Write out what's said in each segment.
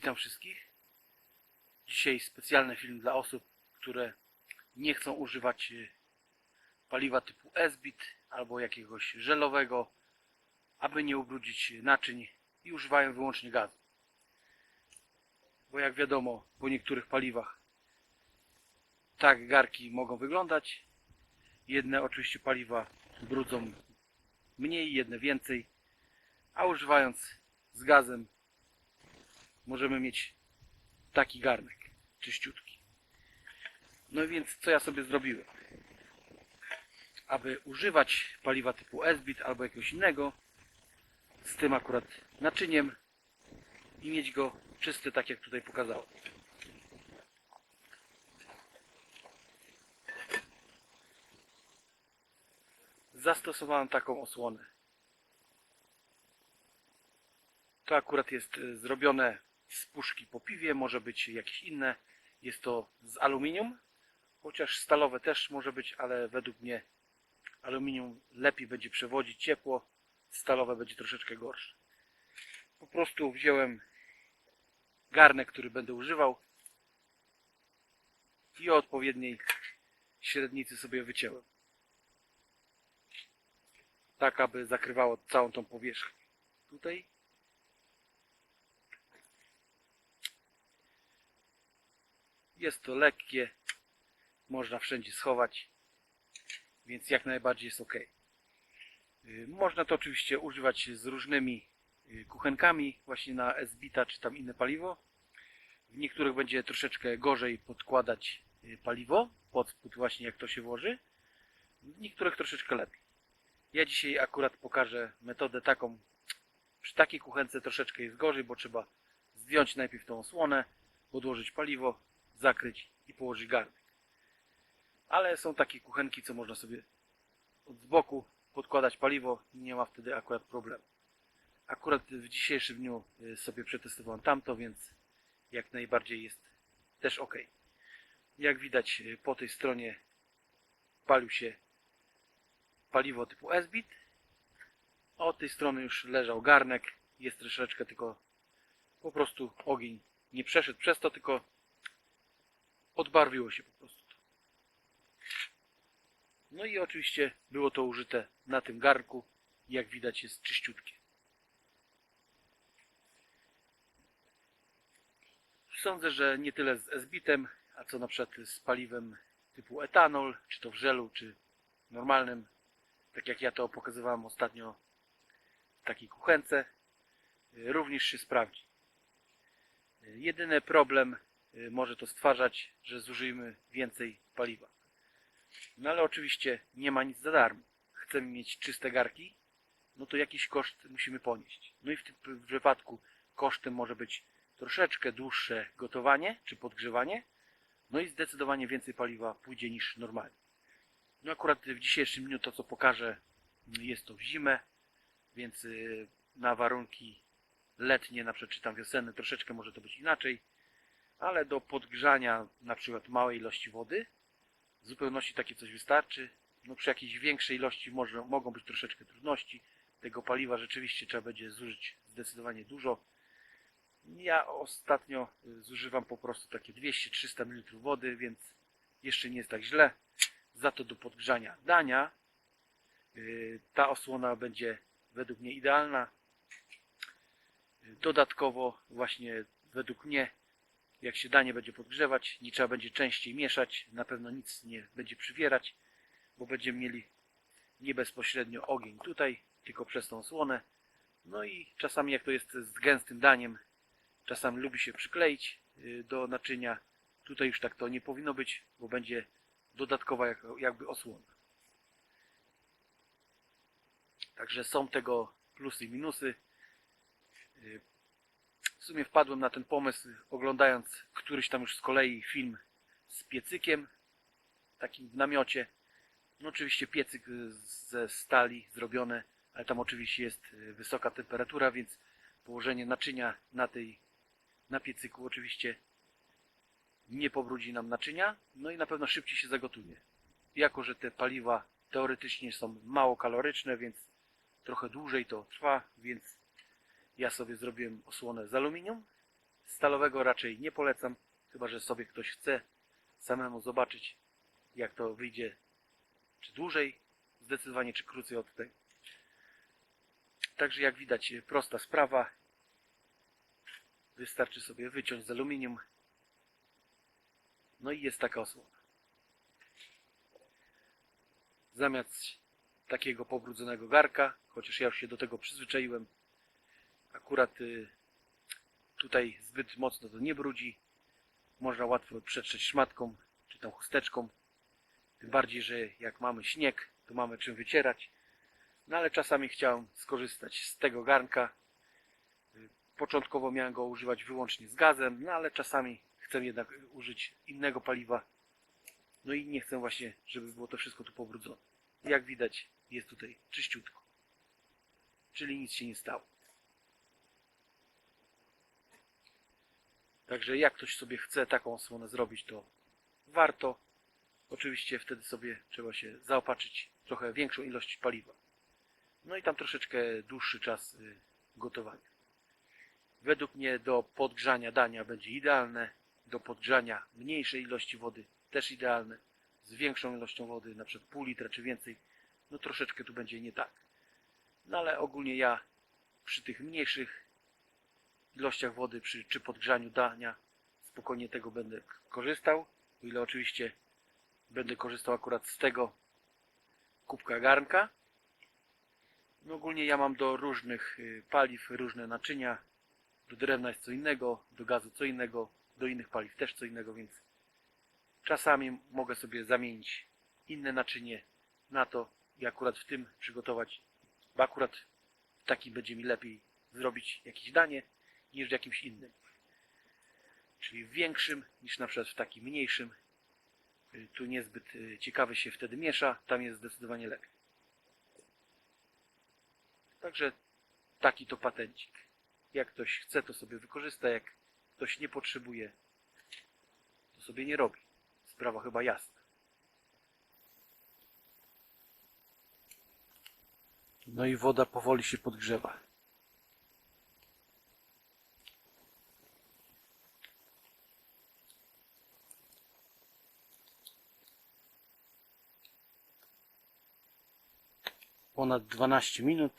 Witam wszystkich. Dzisiaj specjalny film dla osób, które nie chcą używać y, paliwa typu SBIT albo jakiegoś żelowego, aby nie ubrudzić naczyń i używają wyłącznie gazu. Bo jak wiadomo, po niektórych paliwach tak garki mogą wyglądać. Jedne oczywiście paliwa brudzą mniej, jedne więcej, a używając z gazem możemy mieć taki garnek, czyściutki. No więc co ja sobie zrobiłem? Aby używać paliwa typu SBIT albo jakiegoś innego, z tym akurat naczyniem i mieć go czysty, tak jak tutaj pokazałem. Zastosowałem taką osłonę. To akurat jest y, zrobione z puszki po piwie, może być jakieś inne. Jest to z aluminium, chociaż stalowe też może być, ale według mnie aluminium lepiej będzie przewodzić ciepło, stalowe będzie troszeczkę gorsze. Po prostu wziąłem garnek, który będę używał i o odpowiedniej średnicy sobie wyciąłem. Tak, aby zakrywało całą tą powierzchnię. Tutaj Jest to lekkie, można wszędzie schować, więc jak najbardziej jest ok. Można to oczywiście używać z różnymi y, kuchenkami, właśnie na SBITA czy tam inne paliwo. W niektórych będzie troszeczkę gorzej podkładać y, paliwo, pod właśnie jak to się włoży. W niektórych troszeczkę lepiej. Ja dzisiaj akurat pokażę metodę taką. Przy takiej kuchence troszeczkę jest gorzej, bo trzeba zdjąć najpierw tą osłonę, podłożyć paliwo, zakryć i położyć garnek. Ale są takie kuchenki, co można sobie z boku podkładać paliwo i nie ma wtedy akurat problemu. Akurat w dzisiejszym dniu y, sobie przetestowałem tamto, więc jak najbardziej jest też ok. Jak widać y, po tej stronie palił się paliwo typu SBIT. Od tej strony już leżał garnek. Jest troszeczkę tylko po prostu ogień nie przeszedł przez to, tylko odbarwiło się po prostu. No i oczywiście było to użyte na tym garnku. Jak widać jest czyściutkie. Sądzę, że nie tyle z esbitem, a co na przykład z paliwem typu etanol, czy to w żelu, czy normalnym, tak jak ja to pokazywałem ostatnio w takiej kuchence, również się sprawdzi. Jedyny problem może to stwarzać, że zużyjemy więcej paliwa. No ale oczywiście nie ma nic za darmo. Chcemy mieć czyste garki, no to jakiś koszt musimy ponieść. No i w tym wypadku kosztem może być troszeczkę dłuższe gotowanie czy podgrzewanie, no i zdecydowanie więcej paliwa pójdzie niż normalnie. No akurat w dzisiejszym dniu to co pokażę jest to w zimę, więc y, na warunki letnie, na przykład czy tam wiosenne, troszeczkę może to być inaczej, ale do podgrzania na przykład małej ilości wody w zupełności takie coś wystarczy. No przy jakiejś większej ilości może, mogą być troszeczkę trudności. Tego paliwa rzeczywiście trzeba będzie zużyć zdecydowanie dużo. Ja ostatnio y, zużywam po prostu takie 200-300 ml wody, więc jeszcze nie jest tak źle. Za to do podgrzania dania y, ta osłona będzie według mnie idealna. Dodatkowo właśnie według mnie jak się danie będzie podgrzewać, nie trzeba będzie częściej mieszać, na pewno nic nie będzie przywierać, bo będziemy mieli nie bezpośrednio ogień tutaj, tylko przez tą słonę. No i czasami jak to jest z gęstym daniem, czasami lubi się przykleić y, do naczynia. Tutaj już tak to nie powinno być, bo będzie dodatkowa jakby osłona. Także są tego plusy i minusy. Sumie wpadłem na ten pomysł oglądając któryś tam już z kolei film z piecykiem, takim w namiocie. No oczywiście piecyk ze stali zrobiony, ale tam oczywiście jest wysoka temperatura, więc położenie naczynia na tej na piecyku oczywiście nie pobrudzi nam naczynia, no i na pewno szybciej się zagotuje. Jako, że te paliwa teoretycznie są mało kaloryczne, więc trochę dłużej to trwa, więc ja sobie zrobiłem osłonę z aluminium, Stalowego raczej nie polecam, chyba że sobie ktoś chce samemu zobaczyć, jak to wyjdzie, czy dłużej, zdecydowanie, czy krócej od tego. Także jak widać, prosta sprawa. Wystarczy sobie wyciąć z aluminium. No i jest taka osłona. Zamiast takiego pobrudzonego garka, chociaż ja już się do tego przyzwyczaiłem, akurat y, tutaj zbyt mocno to nie brudzi. Można łatwo przetrzeć szmatką, czy tą chusteczką. Tym bardziej, że jak mamy śnieg, to mamy czym wycierać. No ale czasami chciałem skorzystać z tego garnka. Y, Początkowo miałem go używać wyłącznie z gazem, no ale czasami chcę jednak użyć innego paliwa. No i nie chcę właśnie, żeby było to wszystko tu pobrudzone. Jak widać, jest tutaj czyściutko. Czyli nic się nie stało. Także jak ktoś sobie chce taką osłonę zrobić, to warto. Oczywiście wtedy sobie trzeba się zaopatrzyć trochę większą ilość paliwa. No i tam troszeczkę dłuższy czas y, gotowania. Według mnie do podgrzania dania będzie idealne, do podgrzania mniejszej ilości wody też idealne, z większą ilością wody, na przykład pół litra czy więcej, no troszeczkę tu będzie nie tak. No ale ogólnie ja przy tych mniejszych ilościach wody, przy, czy podgrzaniu dania, spokojnie tego będę korzystał, o ile oczywiście będę korzystał akurat z tego kubka garnka. No ogólnie ja mam do różnych y, paliw różne naczynia. Do drewna jest co innego, do gazu co innego, do innych paliw też co innego, więc czasami mogę sobie zamienić inne naczynie na to i akurat w tym przygotować, bo akurat w takim będzie mi lepiej zrobić jakieś danie niż w jakimś innym. Czyli w większym niż na przykład w takim mniejszym. Y, Tu niezbyt y, ciekawy się wtedy miesza, tam jest zdecydowanie lepiej. Także taki to patencik. Jak ktoś chce, to sobie wykorzysta, jak ktoś nie potrzebuje, to sobie nie robi. Sprawa chyba jasna. No i woda powoli się podgrzewa. Ponad 12 minut.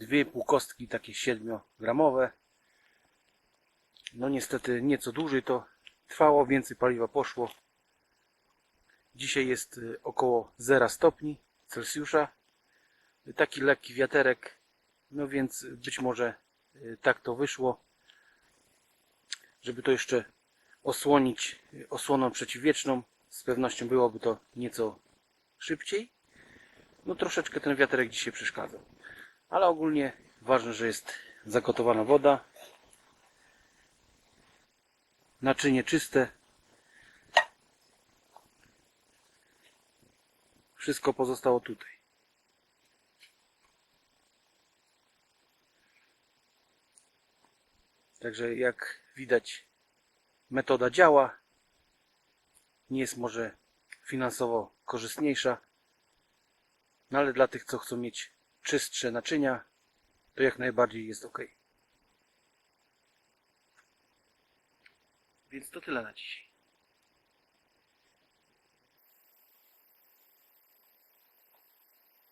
Dwie pół kostki takie 7-gramowe. No niestety nieco dłużej to trwało, więcej paliwa poszło. Dzisiaj jest y, około 0 stopni Celsjusza. Taki lekki wiaterek, no więc być może y, tak to wyszło. Żeby to jeszcze osłonić y, osłoną przeciwwieczną, z pewnością byłoby to nieco szybciej. No troszeczkę ten wiaterek dzisiaj przeszkadzał. Ale ogólnie ważne, że jest zagotowana woda. Naczynie czyste. Wszystko pozostało tutaj. Także jak widać metoda działa. Nie jest może finansowo korzystniejsza. No ale dla tych, co chcą mieć czystsze naczynia, to jak najbardziej jest ok. Więc to tyle na dzisiaj.